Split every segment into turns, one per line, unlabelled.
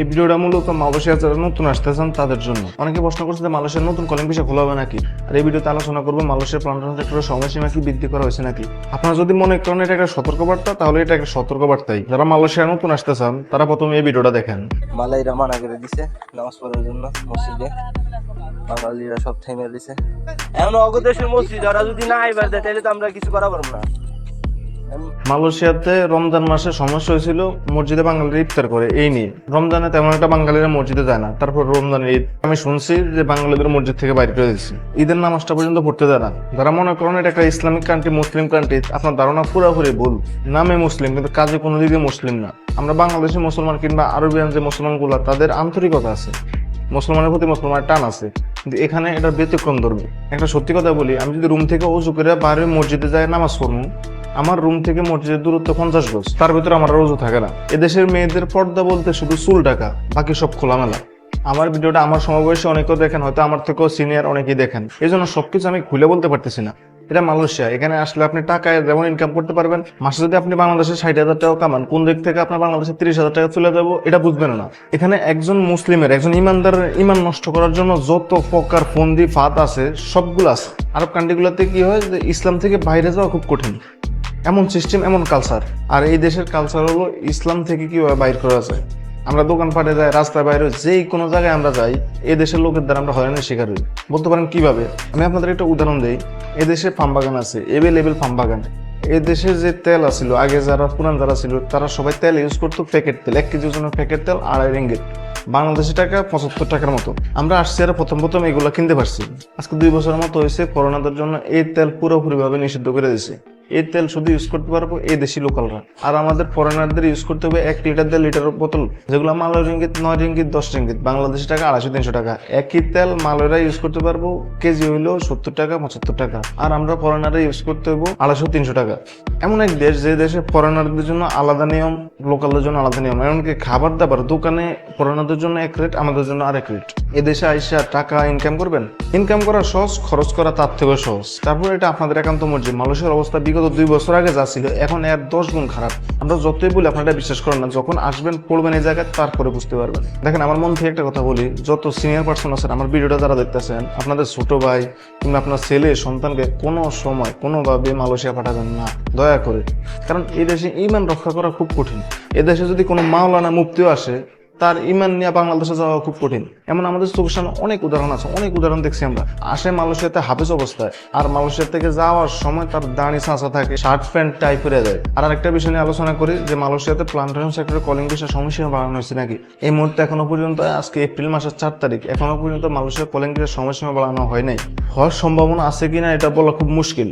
এই ভিডিওটা মূলত মালয়েশিয়া যারা নতুন আসতেছেন তাদের জন্য। অনেকে প্রশ্ন করছে যে মালয়েশিয়ার নতুন কলিং ভিসা খোলা হবে নাকি? আর এই ভিডিওতে আলোচনা করব মালয়েশিয়ার প্লান্টেশন সেক্টরের সময়সীমা কি বৃদ্ধি করা হয়েছে নাকি? আপনারা যদি মনে করেন এটা একটা সতর্কবার্তা, তাহলে এটা একটা সতর্কবার্তাই। যারা মালয়েশিয়া নতুন আসতেছেন, তারা প্রথমে এই ভিডিওটা দেখেন।
মালাইরা মানা করে দিছে, নামাজ পড়ার জন্য মসজিদে। বাঙালিরা সব থেমে দিছে এমন অগদেশের মসজিদ, যারা যদি না আইবার দেয়, তাহলে তো আমরা কিছু করা পারব না।
মালয়েশিয়াতে রমজান মাসে সমস্যা হয়েছিল, মসজিদে বাঙালিরা ইফতার করে, এই নিয়ে। রমজানে তেমন একটা বাঙালিরা মসজিদে যায় না। তারপর রমজানের ঈদ। আমি শুনছি যে বাঙালিদের মসজিদ থেকে বাইরে করে দিচ্ছে ঈদের নামাজটা পর্যন্ত পড়তে দেয় না। যারা মনে করেন এটা একটা ইসলামিক কান্ট্রি মুসলিম কান্ট্রি আপনার ধারণা পুরোপুরি ভুল। নামে মুসলিম, কিন্তু কাজে কোনো দিকে মুসলিম না। আমরা বাংলাদেশি মুসলমান কিংবা আরবিয়ান যে মুসলমানগুলো, তাদের আন্তরিকতা আছে। মুসলমানের প্রতি মুসলমানের টান আছে। কিন্তু এখানে এটা ব্যতিক্রম ধর্মী। একটা সত্যি কথা বলি, আমি যদি রুম থেকে উজু করে বাইরে মসজিদে যাই নামাজ পড়ব আমার রুম থেকে মসজিদের দূরত্ব পঞ্চাশ গজ, তার ভিতরে আমার রোজও থাকে না। এদেশের মেয়েদের পর্দা বলতে শুধু চুল টাকা বাকি সব খোলামেলা। আমার ভিডিওটা আমার সমবয়সী অনেকেও দেখেন, হয়তো আমার থেকেও সিনিয়র অনেকেই দেখেন। এই জন্য সবকিছু আমি খুলে বলতে পারতেছি না। এটা মালয়েশিয়া, এখানে আসলে আপনি টাকায় যেমন ইনকাম করতে পারবেন, মাসে যদি আপনি বাংলাদেশে ষাট হাজার টাকা কামান, কোন দিক থেকে আপনার বাংলাদেশে তিরিশ হাজার টাকা চলে যাব, এটা বুঝবেন না। এখানে একজন মুসলিমের, একজন ইমানদারের ইমান নষ্ট করার জন্য যত প্রকার ফন্দি ফাত আছে, সবগুলো আছে। আরব কান্ট্রিগুলোতে কি হয় যে, ইসলাম থেকে বাইরে যাওয়া খুব কঠিন। এমন সিস্টেম এমন কালচার আর এই দেশের কালচার হলো ইসলাম থেকে কীভাবে বাইর করা যায়? আমরা দোকানপাটে যাই রাস্তায় বাইরে, যেই কোনো জায়গায় আমরা যাই এ দেশের লোকের দ্বারা আমরা হয়রানির শিকার হই। বলতে পারেন কীভাবে? আমি আপনাদের একটা উদাহরণ দিই। এ দেশে ফার্ম বাগান আছে এভেলেবেল ফার্ম বাগান। এ দেশে যে তেল আছিল, আগে যারা পুরান যারা ছিল, তারা সবাই তেল ইউজ করতো প্যাকেট তেল, এক কেজি ওজনের প্যাকেট তেল, আড়াই রিঙ্গিত বাংলাদেশি টাকা পঁচাত্তর টাকার মতো। আমরা আসছি আর প্রথম প্রথম এগুলো কিনতে পারছি। আজকে দুই বছরের মতো হয়েছে, করোনাদের জন্য এই তেল পুরোপুরিভাবে নিষিদ্ধ করে দিয়েছে এই তেল শুধু ইউজ করতে পারব এই দেশি লোকালরা আর আমাদের ফরেনারদের ইউজ করতে হবে এক লিটার দেড় লিটার বোতল। যেগুলো মালয় রিঙ্গিত নয় রিঙ্গিত দশ রিঙ্গিত বাংলাদেশি টাকা আড়াইশো, তিনশো টাকা। একই তেল মালয়রা ইউজ করতে পারব, কেজি হইল সত্তর টাকা, পঁচাত্তর টাকা। আর আমরা ফরেনারে ইউজ করতে হব আড়াইশো, তিনশো টাকা। এমন এক দেশ, যে দেশে ফরেনারদের জন্য আলাদা নিয়ম লোকালদের জন্য আলাদা নিয়ম। এমনকি খাবার দাবার, দোকানে ফরেনারদের জন্য এক রেট আমাদের জন্য আরেক রেট এদেশে আইসা টাকা ইনকাম করবেন? ইনকাম করা সহজ, খরচ করা তার থেকেও সহজ। তারপর এটা আপনাদের একান্ত মর্জি। মানুষের অবস্থা বিগত দুই বছর আগে যা ছিল, এখন এর দশ গুণ খারাপ। আমরা যতই বলি, আপনারা বিশ্বাস করেন না, যখন আসবেন, পড়বেন এই জায়গায়, তারপরে বুঝতে পারবেন। দেখেন, আমার মন থেকে একটা কথা বলি, যত সিনিয়র পার্সন আছেন, আমার ভিডিওটা যারা দেখতেছেন, আপনাদের ছোট ভাই কিংবা আপনার ছেলে, সন্তানকে কোনো সময়, কোনোভাবে মালয়েশিয়া পাঠাবেন না, দয়া করে। কারণ এই দেশে ইমান রক্ষা করা খুব কঠিন। এদেশে যদি কোনো মাওলানা মুক্তিও আসে তার ইমান নিয়ে বাংলাদেশে যাওয়া খুব কঠিন। এমন আমাদের চোখের সামনে অনেক উদাহরণ আছে, অনেক উদাহরণ দেখছি আমরা। আসে মালয়েশিয়াতে হাফেজ অবস্থায়, আর মালয়েশিয়া থেকে যাওয়ার সময় তার দাঁড়ি চাঁচা থাকে, শার্ট প্যান্ট টাই করে দেয়। আর আরেকটা বিষয় নিয়ে আলোচনা করি, যে মালয়েশিয়াতে প্লান্টেশন সেক্টরে কলিং বিষয়ে সমস্যা বাড়ানো হয়েছে নাকি? এই মুহূর্তে এখনও পর্যন্ত, আজকে এপ্রিল মাসের চার তারিখ, এখনও পর্যন্ত মালয়েশিয়ার কলিং বিষয়ে সময়সীমা বাড়ানো হয় নাই। হওয়ার সম্ভাবনা আছে কিনা এটা বলা খুব মুশকিল।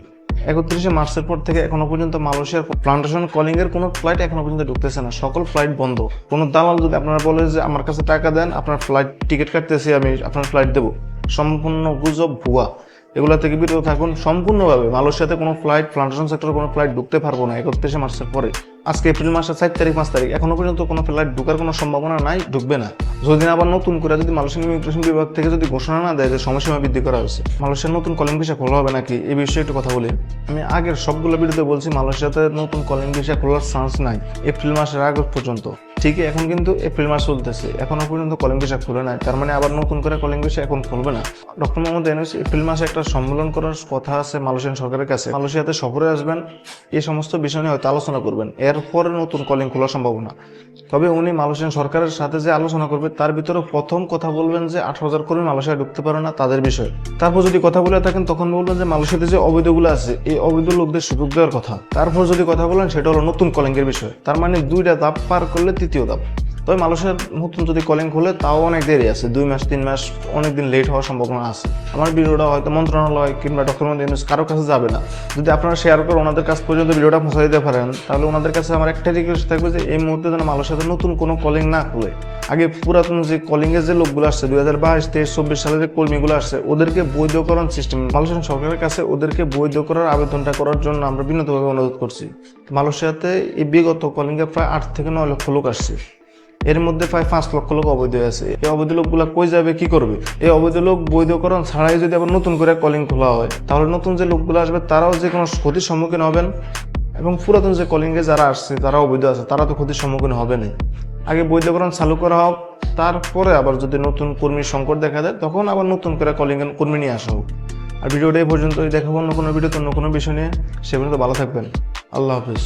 একত্রিশে মার্চের পর থেকে এখনও পর্যন্ত মালয়েশিয়ার প্লান্টেশন কলিং এর কোনো ফ্লাইট এখনও পর্যন্ত ঢুকতেছে না। সকল ফ্লাইট বন্ধ। কোনো দালাল যদি আপনারা বলে যে আমার কাছে টাকা দেন, আপনার ফ্লাইট টিকিট কাটতেছি, আমি আপনার ফ্লাইট দেবো। সম্পূর্ণ গুজব ভুয়া। এগুলো থেকে বিরত থাকুন। সম্পূর্ণভাবে মালয়েশিয়াতে কোনো ফ্লাইট প্লান্টেশন সেক্টরে কোনো ফ্লাইট ঢুকতে পারব না একত্রিশে মার্চের পরে। আজকে এপ্রিল মাসের চার তারিখ, পাঁচ তারিখ। এখনও পর্যন্ত কোনো ফ্লাইট ঢুকার কোনো সম্ভাবনা নাই, ঢুকবে না। যদি আবার নতুন করে যদি মালয়েশিয়ান ইমিগ্রেশন বিভাগ থেকে যদি ঘোষণা না দেয় যে সময়সীমা বৃদ্ধি করা হয়েছে, মালয়েশিয়ার নতুন কলিং ভিসা খোলা হবে নাকি? এই বিষয়ে একটু কথা বলি। আমি আগের সবগুলো ভিডিওতে বলছি, মালয়েশিয়াতে নতুন কলিং ভিসা খোলার চান্স নাই, এপ্রিল মাসের আগ পর্যন্ত। ঠিকই, এখন কিন্তু এপ্রিল মাস চলতেছে। এখনও পর্যন্ত কলিং ভিসা খুলে নাই। তার মানে আবার নতুন করে কলিং ভিসা এখন খুলবে না। ডক্টর মোহাম্মদ এনুস এপ্রিল মাসে একটা সম্মেলন করার কথা আছে মালয়েশিয়ান সরকারের কাছে। মালয়েশিয়াতে সফরে আসবেন, এই সমস্ত বিষয় নিয়ে হয়তো আলোচনা করবেন। এরপরে নতুন কলিং খোলার সম্ভাবনা। তবে উনি মালয়েশিয়ান সরকারের সাথে যে আলোচনা করবে, তার ভিতরে প্রথম কথা বলবেন যে আঠারো হাজার কর্মী মালয়েশিয়া ঢুকতে পারে না তাদের বিষয়ে। তারপর যদি কথা বলে থাকেন, তখন বলবেন যে মালয়েশিয়াতে যে অবৈধগুলো আছে, এই অবৈধ লোকদের সুযোগ দেওয়ার কথা। তারপর যদি কথা বলেন, সেটা হলো নতুন কলিংয়ের বিষয়। তার মানে দুইটা ধাপ পার করলে তৃতীয় ধাপ তবে মালয়েশিয়ার নতুন যদি কলিং খুলে, তাও অনেক দেরি আছে। দুই মাস, তিন মাস অনেক দিন লেট হওয়ার সম্ভাবনা আছে। আমার ভিডিওটা হয়তো মন্ত্রণালয় কিংবা ডক্টর মোহাম্মদ ইউনুস কারও কাছে যাবে না। যদি আপনারা শেয়ার করে ওনাদের কাছ পর্যন্ত ভিডিওটা পৌঁছে দিতে পারেন, তাহলে ওনাদের কাছে আমার একটা রিকোয়েস্ট থাকবে যে এই মুহূর্তে যেন মালয়েশিয়াতে নতুন কোনো কলিং না খুলে। আগে পুরাতন যে কলিং এর যে লোকগুলো আসছে, দুই হাজার বাইশ, তেইশ, চব্বিশ সালের যে কর্মীগুলো আসছে, ওদেরকে বৈধকরণ সিস্টেম মালয়েশিয়ান সরকারের কাছে ওদেরকে বৈধ করার আবেদনটা করার জন্য আমরা বিনীতভাবে অনুরোধ করছি। মালয়েশিয়াতে এই বিগত কলিং এ প্রায় আট থেকে নয় লক্ষ লোক আসছে। এর মধ্যে প্রায় পাঁচ লক্ষ লোক অবৈধ আছে। এই অবৈধ লোকগুলো কই যাবে, কি করবে? এই অবৈধ লোক বৈধকরণ ছাড়াই যদি আবার নতুন করে কলিং খোলা হয়, তাহলে নতুন যে লোকগুলো আসবে, তারাও যে কোনো ক্ষতির সম্মুখীন হবেন এবং পুরাতন যে কলিংয়ে যারা আসছে, তারা অবৈধ আছে, তারা তো ক্ষতির সম্মুখীন হবে না। আগে বৈধকরণ চালু করা হোক, তারপরে আবার যদি নতুন কর্মীর সংকট দেখা দেয়, তখন আবার নতুন করে কলিং কর্মী নিয়ে আসা হোক। আর ভিডিওটা এই পর্যন্তই দেখাবো অন্য কোনো ভিডিওতে, অন্য কোনো বিষয় নিয়ে। সে পর্যন্ত ভালো থাকবেন। আল্লাহ হাফিজ।